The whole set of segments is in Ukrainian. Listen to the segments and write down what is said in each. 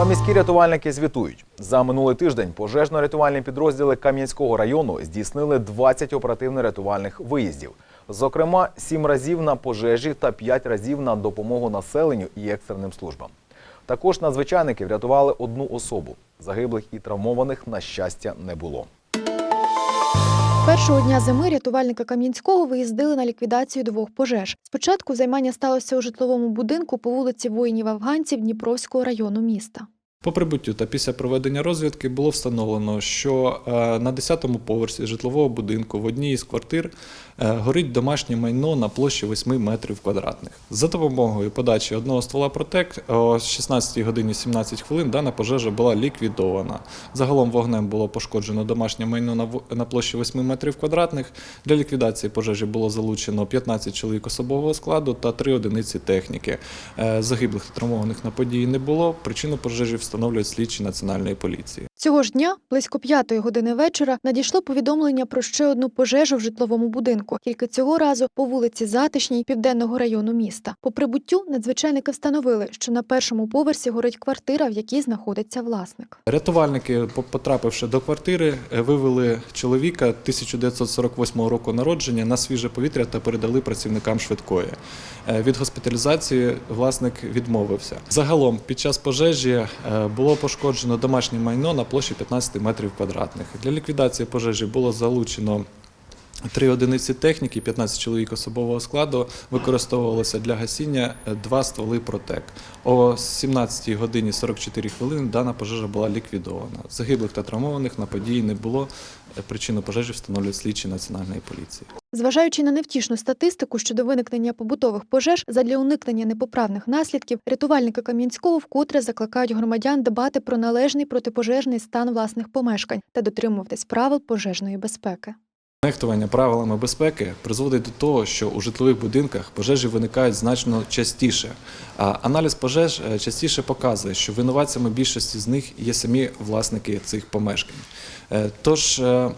А міські рятувальники звітують. За минулий тиждень пожежно-рятувальні підрозділи Кам'янського району здійснили 20 оперативно-рятувальних виїздів. Зокрема, 7 разів на пожежі та 5 разів на допомогу населенню і екстреним службам. Також надзвичайники врятували одну особу. Загиблих і травмованих, на щастя, не було. Першого дня зими рятувальники Кам'янського виїздили на ліквідацію двох пожеж. Спочатку займання сталося у житловому будинку по вулиці воїнів-афганців Дніпровського району міста. По прибуттю та після проведення розвідки було встановлено, що е, на 10-му поверсі житлового будинку в одній із квартир е, горить домашнє майно на площі 8 метрів квадратних. За допомогою подачі одного ствола Протек о 16 годині 17 хвилин дана пожежа була ліквідована. Загалом вогнем було пошкоджено домашнє майно на площі 8 метрів квадратних. Для ліквідації пожежі було залучено 15 чоловік особового складу та 3 одиниці техніки. Е, Загиблих та травмованих на події не було. Причину пожежі встановлюють слідчі національної поліції. Цього ж дня, близько п'ятої години вечора, надійшло повідомлення про ще одну пожежу в житловому будинку, тільки цього разу по вулиці Затишній південного району міста. По прибуттю надзвичайники встановили, що на першому поверсі горить квартира, в якій знаходиться власник. Рятувальники, по- потрапивши до квартири, е, вивели чоловіка 1948 року народження на свіже повітря та передали працівникам швидкої. Е, Від госпіталізації власник відмовився. Загалом під час пожежі е, було пошкоджено домашнє майно на площі 15 метрів квадратних. Для ліквідації пожежі було залучено Три одиниці техніки, 15 чоловік особового складу використовувалося для гасіння е, два стволи Протек. О 17 годині 44 хвилини дана пожежа була ліквідована. Загиблих та травмованих на події не було. Е, Причину пожежі встановлюють слідчі національної поліції. Зважаючи на невтішну статистику щодо виникнення побутових пожеж, задля уникнення непоправних наслідків, рятувальники Кам'янського вкотре закликають громадян дбати про належний протипожежний стан власних помешкань та дотримуватись правил пожежної безпеки. Нехтування правилами безпеки призводить до того, що у житлових будинках пожежі виникають значно частіше. Аналіз пожеж е, частіше показує, що винуватцями більшості з них є самі власники цих помешкань. Е, Тож е,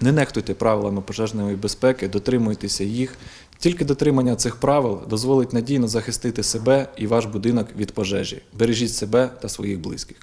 не нехтуйте правилами пожежної безпеки, дотримуйтеся їх. Тільки дотримання цих правил дозволить надійно захистити себе і ваш будинок від пожежі. Бережіть себе та своїх близьких.